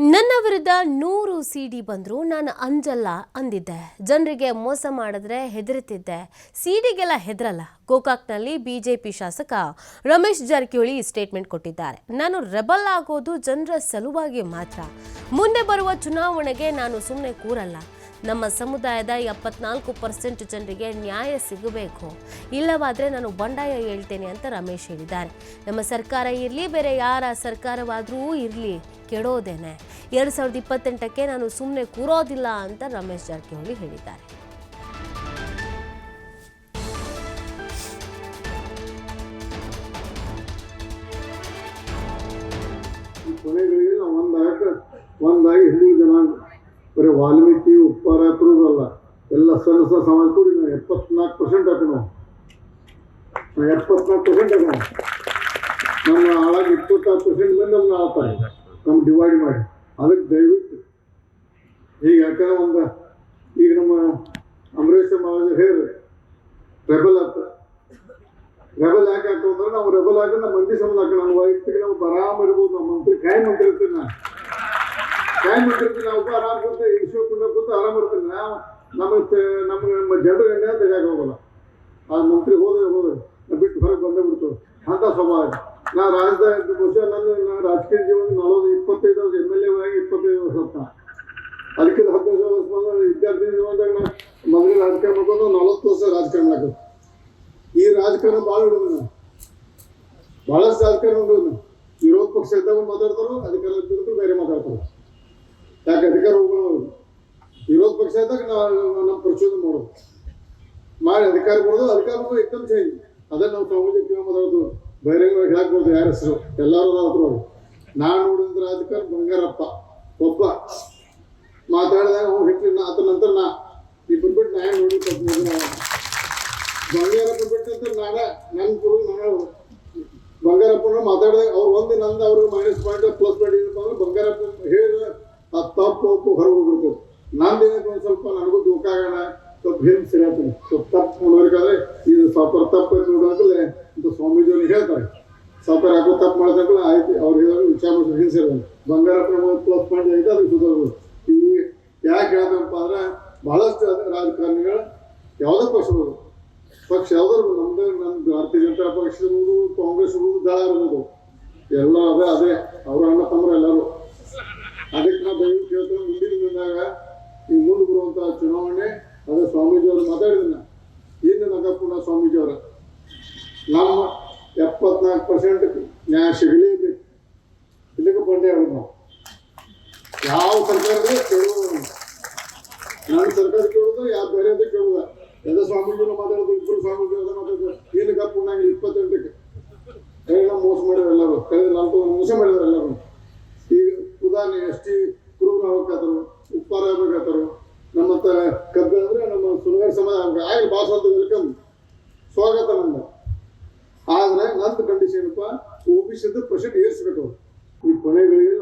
ನನ್ನ ವಿರುದ್ಧ ನೂರು ಸಿ ಡಿ ಬಂದರೂ ನಾನು ಅಂಜಲ್ಲ ಅಂದಿದ್ದೆ. ಜನರಿಗೆ ಮೋಸ ಮಾಡಿದ್ರೆ ಹೆದರುತ್ತಿದ್ದೆ. ಸಿಡಿಗೆಲ್ಲ ಹೆದರಲ್ಲ. ಗೋಕಾಕ್ನಲ್ಲಿ ಬಿಜೆಪಿ ಶಾಸಕ ರಮೇಶ್ ಜಾರಕಿಹೊಳಿ ಸ್ಟೇಟ್ಮೆಂಟ್ ಕೊಟ್ಟಿದ್ದಾರೆ. ನಾನು ರೆಬಲ್ ಆಗೋದು ಜನರ ಸಲುವಾಗಿ ಮಾತ್ರ. ಮುಂದೆ ಬರುವ ಚುನಾವಣೆಗೆ ನಾನು ಸುಮ್ಮನೆ ಕೂರಲ್ಲ. ನಮ್ಮ ಸಮುದಾಯದ ಎಪ್ಪತ್ನಾಲ್ಕು ಪರ್ಸೆಂಟ್ ಜನರಿಗೆ ನ್ಯಾಯ ಸಿಗಬೇಕು. ಇಲ್ಲವಾದರೆ ನಾನು ಬಂಡಾಯ ಹೇಳ್ತೇನೆ ಅಂತ ರಮೇಶ್ ಹೇಳಿದ್ದಾರೆ. ನಮ್ಮ ಸರ್ಕಾರ ಇರಲಿ, ಬೇರೆ ಯಾರ ಸರ್ಕಾರವಾದರೂ ಇರಲಿ, ಕೆಡೋದೇನೆ. ಎರಡು ಸಾವಿರದ ಇಪ್ಪತ್ತೆಂಟಕ್ಕೆ ನಾನು ಸುಮ್ಮನೆ ಕೂರೋದಿಲ್ಲ ಅಂತ ರಮೇಶ್ ಜಾರಕಿಹೊಳಿ ಹೇಳಿದ್ದಾರೆ. ಕೊನೆಗಳಿಗೆ ನಾವು ಒಂದಾಗ ಒಂದಾಗಿ ಹಿಂದೂ ಜನಾಂಗ. ಬರೀ ವಾಲ್ಮೀಕಿ, ಉಪ್ಪಾರ ಅಲ್ಲ ಎಲ್ಲ ಸಣ್ಣ ಸಣ್ಣ ಸಮಾಜ ಕೂಡಿ ಎಪ್ಪತ್ನಾಲ್ಕು ಪರ್ಸೆಂಟ್ ಹಾಕೋಣ ನಾವು ಎಪ್ಪತ್ನಾಲ್ಕು ಪರ್ಸೆಂಟ್ ಹಾಕೋಣ ನಮ್ಮ ಆಳಾಗ ಇಪ್ಪತ್ತಾರು ಪರ್ಸೆಂಟ್ ಮೇಲೆ ನಮ್ಮ ಆಳ್ತಾರೆ ನಮ್ಮ ಡಿವೈಡ್ ಮಾಡಿ. ಅದಕ್ಕೆ ದಯವಿಟ್ಟು ಈಗ ಯಾಕಂದ್ರೆ ಒಂದು, ಈಗ ನಮ್ಮ ಅಂಬರೀಷ್ ಮಹಾರಾಜ ಹೇಳಿದ್ರೆ ರೆಬಲ್ ಅಂತ. ರೆಬಲ್ ಯಾಕೆ ಹಾಕೋದ್ರೆ ನಾವು ರೆಬಲ್ ಹಾಕಿ ನಮ್ಮ ಮಂದಿ ಸಂಬಂಧ ಹಾಕೋಣ ನಮ್ಮ ವೈಯಕ್ತಿಕ ನಾವು ಬರಾಮ ಇರ್ಬೋದು ನಮ್ಮ ಮಂತ್ರಿ ಕಾಯಿ ಮಂತ್ರಿ ಇರ್ತೀನಿ ನಾನು. ಕಾಯಿ ಮಾಡಿರ್ತೀನಿ ನಾವು ಆರಾಮ್ ಕೂತು ಇಶ್ಯೂ ಕೊಂಡ ಕೂತು ಆರಾಮ್ ಇರ್ತೀನಿ ನಾವು ನಮಗೆ ನಮ್ಗೆ ನಮ್ಮ ಜನರು ಎಣ್ಣೆ ತೆಗಿಯಕ್ಕೆ ಹೋಗಲ್ಲ. ಆ ಮಂತ್ರಿ ಹೋದ್ರೆ ಹೋದ್ರೆ ಬಿಟ್ಟು ಹೊರಗೆ ಬಂದೇ ಬಿಡ್ತು. ಅಂತ ಸ್ವಭಾವ. ನಾ ರಾಜಧಾನಿ ಬಹುಶಃ ನನ್ನ ರಾಜಕೀಯ ಜೀವನ ನಲವತ್ತು, ಇಪ್ಪತ್ತೈದು ವರ್ಷ ಎಂ ಎಲ್ ಎ ಆಗಿ ಇಪ್ಪತ್ತೈದು ವರ್ಷ ಅಂತ. ಅದಕ್ಕೆ ಹದಿನೈದು ವರ್ಷ ಬಂದ ವಿದ್ಯಾರ್ಥಿ ಜೀವನದಾಗ ನಾ ಮೊದಲೇ ರಾಜಕಾರಣ ಮಾಡ್ಕೊಂಡು ನಲವತ್ತು ವರ್ಷ ರಾಜಕಾರಣ ಮಾಡಕ್ಕೆ ಈ ರಾಜಕಾರಣ ಭಾಳ ಹಿಡಿದು ನಾನು. ಬಹಳಷ್ಟು ರಾಜಕಾರಣ ಹಿಡಿದು ವಿರೋಧ ಪಕ್ಷ ಇದ್ದಾಗ ಮಾತಾಡ್ತಾರೋ ಅಧಿಕಾರ ಬೇರೆ ಮಾತಾಡ್ತಾರೆ. ಯಾಕೆ ಅಧಿಕಾರ ವಿರೋಧ ಪಕ್ಷ ಇದ್ದಾಗ ನಾವು ನಮ್ಮ ಪ್ರಚೋದನೆ ಮಾಡೋದು. ಮಾಡಿ ಅಧಿಕಾರ ಕೊಡೋದು, ಅಧಿಕಾರ ಏಕದಮ್ ಚೇಂಜ್ ಅದೇ ನಾವು ಸಾಮಾಜಿಕ ಜೀವನ ಮಾತಾಡೋದು. ಬಹಿರಂಗವಾಗಿ ಹೇಳಕ್ಬೋದು ಯಾರ ಹೆಸರು? ಎಲ್ಲರೂ ಅದಾದ್ರು ನಾನು ನೋಡಿದ ಅಧಿಕಾರ ಬಂಗಾರಪ್ಪ. ಒಬ್ಬ ಮಾತಾಡಿದಾಗ ಅವ್ನು ಹಿಟ್ಲಿನ ಅದ್ರ ನಂತರ ನಾ. ಇಬ್ಬರು ಬಿಟ್ಟು ನಾ ಏನು ನೋಡಿ ಬಂಗಾರಪ್ಪ ಬಿಟ್ಟಂತ ನಾನ ನನ್ನ ಗುರು ನಾನು ಬಂಗಾರಪ್ಪನ ಮಾತಾಡಿದಾಗ ಅವ್ರು ಒಂದು ನಂದು ಅವ್ರಿಗೆ ಮೈನಸ್ ಪಾಯಿಂಟ್ ಪ್ಲಸ್ ಪಾಯಿಂಟ್ ಏನಪ್ಪ ಅಂದ್ರೆ ಬಂಗಾರಪ್ಪ ಹೇಳಿ ಅದು ತಪ್ಪು ಒಪ್ಪು ಹೊರಗೆ ಹೋಗ್ಬಿಡ್ತದೆ ನಂದು ಏನಕ್ಕೆ ಒಂದು ಸ್ವಲ್ಪ ನನಗೂ ದುಃಖ ಆಗೋಣ ಸ್ವಲ್ಪ ಹಿಂದೆ ಸಿರಾತೀನಿ ಸ್ವಲ್ಪ ತಪ್ಪು ನೋಡ್ಬೇಕಾದ್ರೆ ಇದು ಸಾಫ್ಟ್ವೇರ್ ತಪ್ಪು ನೋಡಿದಾಗಲೇ ಅಂತ ಸ್ವಾಮೀಜಿಯವ್ರಿಗೆ ಹೇಳ್ತಾರೆ. ಸಾಫ್ಟ್ವೇರ್ ಯಾಕೋ ತಪ್ಪು ಮಾಡಿದಾಗಲೇ ಆಯ್ತು, ಅವ್ರು ಹೇಳಿದ್ರು ವಿಚಾರ ಸೇರಿದ್ರು ಬಂಗಾರ ಪ್ರಮಾಣ ಪ್ಲಸ್ ಮಾಡಿ ಐತೆ ಅದಕ್ಕೆ ಸುಧಾರಿಸೋದು ಈ ಯಾಕೆ ಹೇಳ್ದಪ್ಪ ಅಂದ್ರೆ ಬಹಳಷ್ಟು ರಾಜಕಾರಣಿಗಳು ಯಾವುದೇ ಪಕ್ಷಗಳು ಪಕ್ಷ ಯಾವ್ದಾದ್ರು ನಮ್ದು ನಮ್ಮ ಭಾರತೀಯ ಜನತಾ ಪಕ್ಷ ಇರ್ಬೋದು ಕಾಂಗ್ರೆಸ್ ಇರ್ಬೋದು ದಳ ಇರ್ಬೋದು ಎಲ್ಲ ಅದೇ ಅದೇ. ಅವ್ರ ಅಣ್ಣ ತಮ್ಮರು ಎಲ್ಲರೂ ಅದಕ್ಕೆ ನಾವು ದಯವಿಟ್ಟು ಕೇಳ್ತೇವೆ ಮುಂದಿನ ದಿನದಾಗ ಈ ಮುಂದೆ ಬರುವಂತ ಚುನಾವಣೆ ಅದೇ ಸ್ವಾಮೀಜಿ ಅವರು ಮಾತಾಡಿದ ಹಿಂದೆ ನಗಪುಣ ಸ್ವಾಮೀಜಿ ಅವರ. ನಮ್ಮ ಎಪ್ಪತ್ನಾಲ್ಕು ಪರ್ಸೆಂಟ್ ನ್ಯಾಯ ಸಿಗಲೇಬೇಕು. ಇದಕ್ಕೆ ಬಂದೇ ಹೇಳೋದು ನಾವು. ಯಾವ ಸರ್ಕಾರದಲ್ಲಿ ಕೇಳುವುದು ನಾನು ಸರ್ಕಾರ ಕೇಳೋದು ಯಾವ ಅಂತ ಕೇಳುದ ಎಲ್ಲ ಸ್ವಾಮೀಜಿನ ಮಾತಾಡೋದು, ಇಬ್ಬರು ಸ್ವಾಮೀಜಿ ಅದ ಮಾತಾಡೋದು. ಏನು ಗಪ್ಪು ನಂಗೆ ಇಪ್ಪತ್ತೆಂಟಕ್ಕೆ? ಎಲ್ಲ ಮೋಸ ಮಾಡ್ಯಾರ ಎಲ್ಲರೂ. ಕಳೆದ ನಾಲ್ಕು ಮೋಸ ಮಾಡಿದಾರೆ ಎಲ್ಲರೂ. ಈಗ ಉದಾಹರಣೆ ಎಸ್ ಟಿ ಕುರುಬರು ಹೋಗ್ತಾರು ಉಪ್ಪಾರ ಆಗ್ಬೇಕಾದ್ರು ನಮ್ಮ ಕಬ್ಬೆ ಅಂದ್ರೆ ನಮ್ಮ ಸುನಗರ ಸಮಾಜ ಆಗಲಿ ಅಂತ ವೆಲ್ಕಮ್ ಸ್ವಾಗತ ನಂದ ಆದ್ರೆ ನಂದು ಕಂಡೀಷನ್ ಏನಪ್ಪ? ಒ ಬಿ ಪರ್ಸೆಂಟ್ ಏರಿಸ್ಬೇಕು ಈ ಕೊನೆಗಳಿಗೆ